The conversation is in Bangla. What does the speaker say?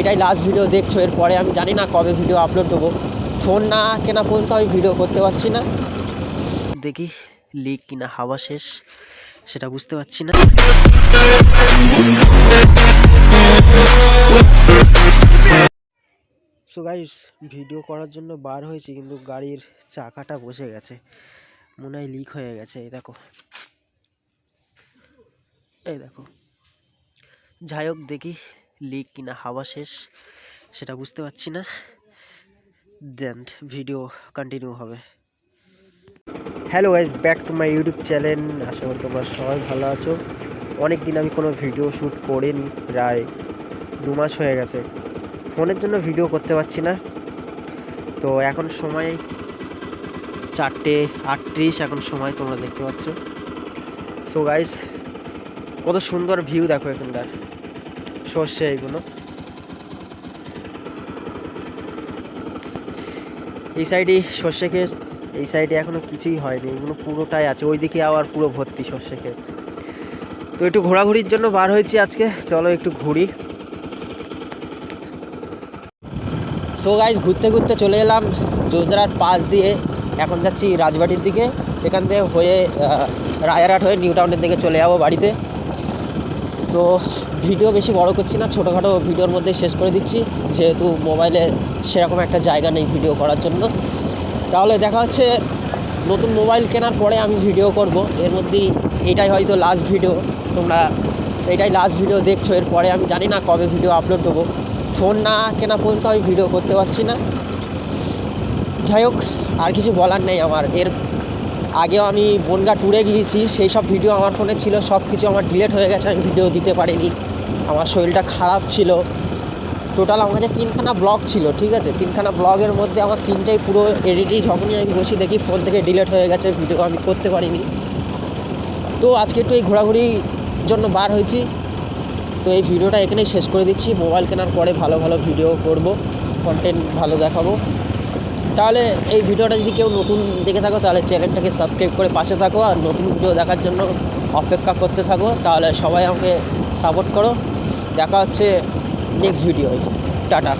এটাই লাস্ট ভিডিও দেখছ, এরপরে আমি জানি না কবে ভিডিও আপলোড দেবো। ফোন না কেনা পর্যন্ত আমি ভিডিও করতে পারছি না। দেখি লিক কিনা হাওয়া শেষ, সেটা বুঝতে পারছি না। সো গাইস ভিডিও করার জন্য বার হয়েছি, কিন্তু গাড়ির চাকাটা বসে গেছে। মনে হয় লিক হয়ে গেছে, এই দেখো। এই দেখো। যাই হোক, দেখি লিক কিনা হাওয়া শেষ, সেটা বুঝতে পারছি না। দেন ভিডিও কন্টিনিউ হবে। Hello guys back to my YouTube channel আশা করি তোমরা সবাই ভালো আছো। অনেক দিন আমি কোনো ভিডিও শ্যুট করিনি, প্রায় দু মাস হয়ে গেছে। ফোনের জন্য ভিডিও করতে পারছি না। তো এখন সময় চারটে আটত্রিশ, এখন সময় তোমরা দেখতে পাচ্ছ। সো গাইজ কত সুন্দর ভিউ দেখো এখানকার। সর্ষে এগুলো। এই সাইডে সর্ষে ক্ষেত, এই সাইডে এখনও কিছুই হয়নি, এগুলো পুরোটাই আছে, ওইদিকে আবার পুরো ভর্তি সর্ষে ক্ষেত। তো একটু ঘোরাঘুরির জন্য বার হয়েছি আজকে, চলো একটু ঘুরি। সো গাইজ ঘুরতে ঘুরতে চলে এলাম যোজরার পাশ দিয়ে, এখন যাচ্ছি রাজবাড়ির দিকে, এখান থেকে হয়ে রায়ারহাট হয়ে নিউ টাউনের দিকে চলে যাব বাড়িতে। তো ভিডিও বেশি বড় করছি না, ছোটোখাটো ভিডিওর মধ্যে শেষ করে দিচ্ছি। যেহেতু মোবাইলে সেরকম একটা জায়গা নেই ভিডিও করার জন্য। তাহলে দেখা হচ্ছে নতুন মোবাইল কেনার পরে আমি ভিডিও করব। এর মধ্যেই এটাই হয়তো লাস্ট ভিডিও তোমরা এটাই লাস্ট ভিডিও দেখছ, এরপরে আমি জানি না কবে ভিডিও আপলোড দেবো। ফোন না কেনা পর্যন্ত আমি ভিডিও করতে পারছি না। যাই হোক, আর কিছু বলার নেই আমার। এর আগেও আমি বনগা ট্যুরে গিয়েছি, সেই সব ভিডিও আমার ফোনে ছিল, সব কিছু আমার ডিলেট হয়ে গেছে, আমি ভিডিও দিতে পারিনি। আমার শরীরটা খারাপ ছিল। টোটাল আমার কাছে তিনখানা ব্লগ ছিল, ঠিক আছে? তিনখানা ব্লগের মধ্যে আমার তিনটেই পুরো এডিটই যখনই আমি বসি দেখি ফোন থেকে ডিলেট হয়ে গেছে ভিডিও আমি করতে পারিনি। তো আজকে একটু এই ঘোরাঘুরির জন্য বার হয়েছি। তো এই ভিডিওটা এখানেই শেষ করে দিচ্ছি। মোবাইল কেনার পরে ভালো ভালো ভিডিও করব কন্টেন্ট ভালো দেখাবো। তাহলে এই ভিডিওটা যদি কেউ নতুন দেখে থাকো, তাহলে চ্যানেলটাকে সাবস্ক্রাইব করে পাশে থাকো আর নতুন ভিডিও দেখার জন্য অপেক্ষা করতে থাকো। তাহলে সবাই আমাকে সাপোর্ট করো। দেখা হচ্ছে নেক্সট ভিডিও টাটা।